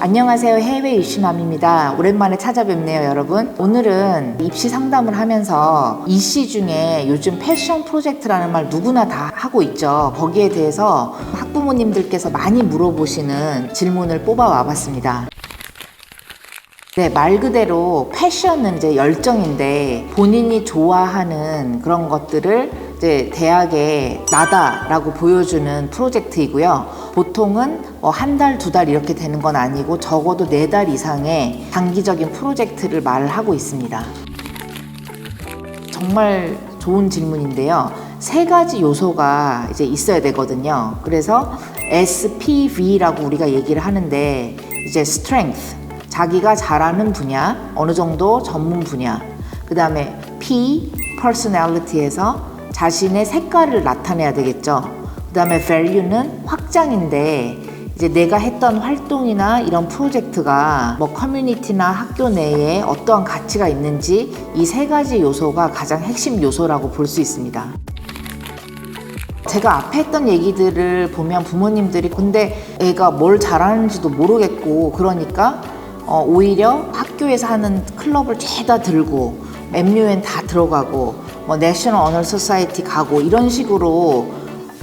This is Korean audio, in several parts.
안녕하세요. 해외 유시맘입니다. 오랜만에 찾아뵙네요, 여러분. 오늘은 입시 상담을 하면서 이시 중에 요즘 패션 프로젝트라는 말 누구나 다 하고 있죠. 거기에 대해서 학부모님들께서 많이 물어보시는 질문을 뽑아와 봤습니다. 네, 말 그대로 패션은 이제 열정인데 본인이 좋아하는 그런 것들을 이제 대학에 나다라고 보여주는 프로젝트이고요. 보통은 뭐한 달, 두 달 이렇게 되는 건 아니고 적어도 네 달 이상의 단기적인 프로젝트를 말을 하고 있습니다. 정말 좋은 질문인데요. 세 가지 요소가 이제 있어야 되거든요. 그래서 SPV라고 우리가 얘기를 하는데 이제 strength 자기가 잘하는 분야 어느 정도 전문 분야 그 다음에 P personality에서 자신의 색깔을 나타내야 되겠죠. 그 다음에 value는 확장인데 이제 내가 했던 활동이나 이런 프로젝트가 뭐 커뮤니티나 학교 내에 어떠한 가치가 있는지 이 세 가지 요소가 가장 핵심 요소라고 볼 수 있습니다. 제가 앞에 했던 얘기들을 보면 부모님들이 근데 애가 뭘 잘하는지도 모르겠고 그러니까 어, 오히려 학교에서 하는 클럽을 죄다 들고 MUN 다 들어가고 뭐 내셔널 어널 소사이티 가고 이런 식으로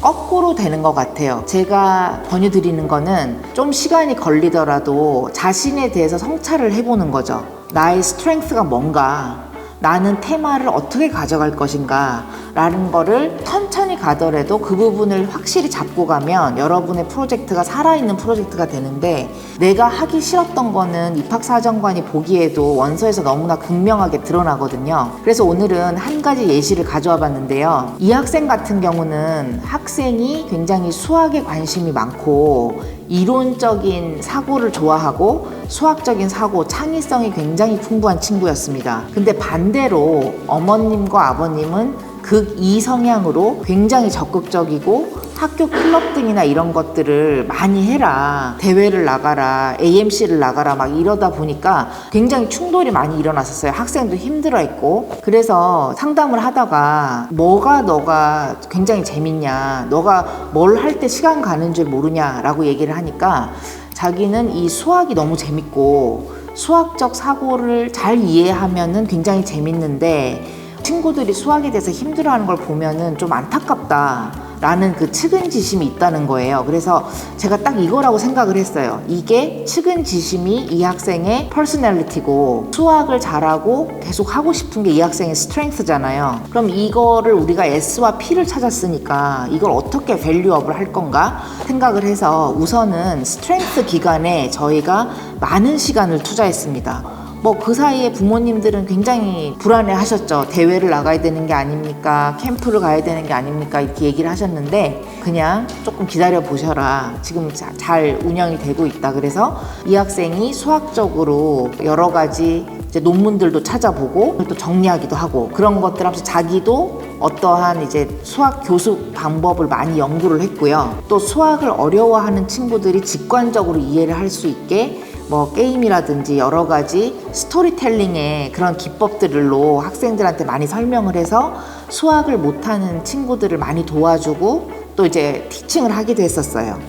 거꾸로 되는 것 같아요. 제가 권유드리는 거는 좀 시간이 걸리더라도 자신에 대해서 성찰을 해보는 거죠. 나의 스트렝스가 뭔가, 나는 테마를 어떻게 가져갈 것인가 라는 거를 천천히 가더라도 그 부분을 확실히 잡고 가면 여러분의 프로젝트가 살아있는 프로젝트가 되는데 내가 하기 싫었던 거는 입학사정관이 보기에도 원서에서 너무나 극명하게 드러나거든요. 그래서 오늘은 한 가지 예시를 가져와 봤는데요. 이 학생 같은 경우는 학생이 굉장히 수학에 관심이 많고 이론적인 사고를 좋아하고 수학적인 사고, 창의성이 굉장히 풍부한 친구였습니다. 근데 반대로 어머님과 아버님은 극이 성향으로 굉장히 적극적이고 학교 클럽 등이나 이런 것들을 많이 해라. 대회를 나가라. AMC를 나가라. 막 이러다 보니까 굉장히 충돌이 많이 일어났었어요. 학생도 힘들어 했고. 그래서 상담을 하다가 뭐가 너가 굉장히 재밌냐. 너가 뭘 할 때 시간 가는 줄 모르냐라고 얘기를 하니까 자기는 이 수학이 너무 재밌고 수학적 사고를 잘 이해하면은 굉장히 재밌는데 친구들이 수학에 대해서 힘들어하는 걸 보면은 좀 안타깝다. 라는 그 측은지심이 있다는 거예요. 그래서 제가 딱 이거라고 생각을 했어요. 이게 측은지심이 이 학생의 퍼스널리티고 수학을 잘하고 계속 하고 싶은 게 이 학생의 스트렝스잖아요. 그럼 이거를 우리가 S와 P를 찾았으니까 이걸 어떻게 밸류업을 할 건가 생각을 해서 우선은 스트렝스 기간에 저희가 많은 시간을 투자했습니다. 뭐 그 사이에 부모님들은 굉장히 불안해 하셨죠. 대회를 나가야 되는 게 아닙니까? 캠프를 가야 되는 게 아닙니까? 이렇게 얘기를 하셨는데 그냥 조금 기다려 보셔라. 지금 자- 잘 운영이 되고 있다. 그래서 이 학생이 수학적으로 여러 가지 이제 논문들도 찾아보고 또 정리하기도 하고 그런 것들 하면서 자기도 어떠한 이제 수학 교수 방법을 많이 연구를 했고요. 또 수학을 어려워하는 친구들이 직관적으로 이해를 할 수 있게 뭐 게임이라든지 여러 가지 스토리텔링의 그런 기법들로 학생들한테 많이 설명을 해서 수학을 못하는 친구들을 많이 도와주고 또 이제 티칭을 하기도 했었어요.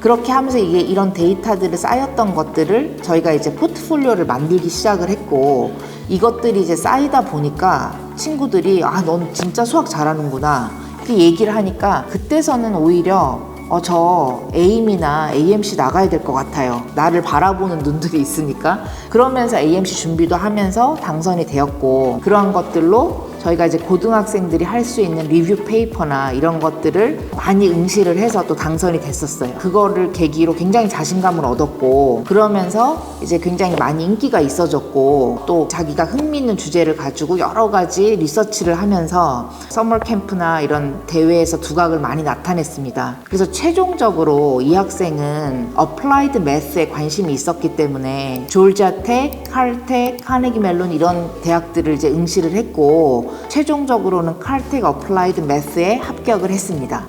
그렇게 하면서 이게 이런 데이터들을 쌓였던 것들을 저희가 이제 포트폴리오를 만들기 시작을 했고 이것들이 이제 쌓이다 보니까 친구들이 아, 넌 진짜 수학 잘하는구나. 이렇게 얘기를 하니까 그때서는 오히려 어, 저 에임이나 AMC 나가야 될 것 같아요. 나를 바라보는 눈들이 있으니까. 그러면서 AMC 준비도 하면서 당선이 되었고, 그러한 것들로 저희가 이제 고등학생들이 할 수 있는 리뷰 페이퍼나 이런 것들을 많이 응시를 해서 또 당선이 됐었어요. 그거를 계기로 굉장히 자신감을 얻었고, 그러면서 이제 굉장히 많이 인기가 있어졌고, 또 자기가 흥미있는 주제를 가지고 여러 가지 리서치를 하면서 서머 캠프나 이런 대회에서 두각을 많이 나타냈습니다. 그래서 최종적으로 이 학생은 어플라이드 매스에 관심이 있었기 때문에 조지아텍, 칼텍, 카네기 멜론 이런 대학들을 이제 응시를 했고 최종적으로는 칼텍 어플라이드 매스에 합격을 했습니다.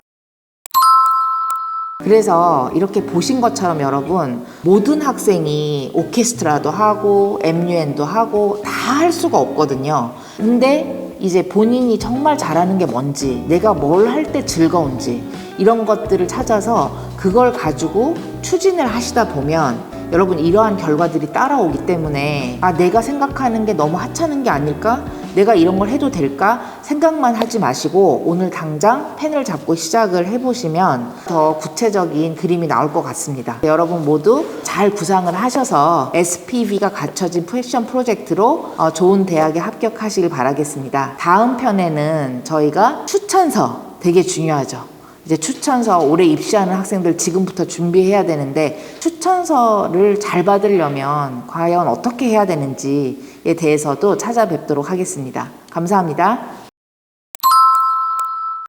그래서 이렇게 보신 것처럼 여러분 모든 학생이 오케스트라도 하고 MUN도 하고 다 할 수가 없거든요. 근데 이제 본인이 정말 잘하는 게 뭔지, 내가 뭘 할 때 즐거운지 이런 것들을 찾아서 그걸 가지고 추진을 하시다 보면 여러분 이러한 결과들이 따라오기 때문에 아 내가 생각하는 게 너무 하찮은 게 아닐까? 내가 이런 걸 해도 될까? 생각만 하지 마시고 오늘 당장 펜을 잡고 시작을 해보시면 더 구체적인 그림이 나올 것 같습니다. 여러분 모두 잘 구상을 하셔서 SPV가 갖춰진 패션 프로젝트로 어, 좋은 대학에 합격하시길 바라겠습니다. 다음 편에는 저희가 추천서 되게 중요하죠. 이제 추천서 올해 입시하는 학생들 지금부터 준비해야 되는데 추천서를 잘 받으려면 과연 어떻게 해야 되는지에 대해서도 찾아뵙도록 하겠습니다. 감사합니다.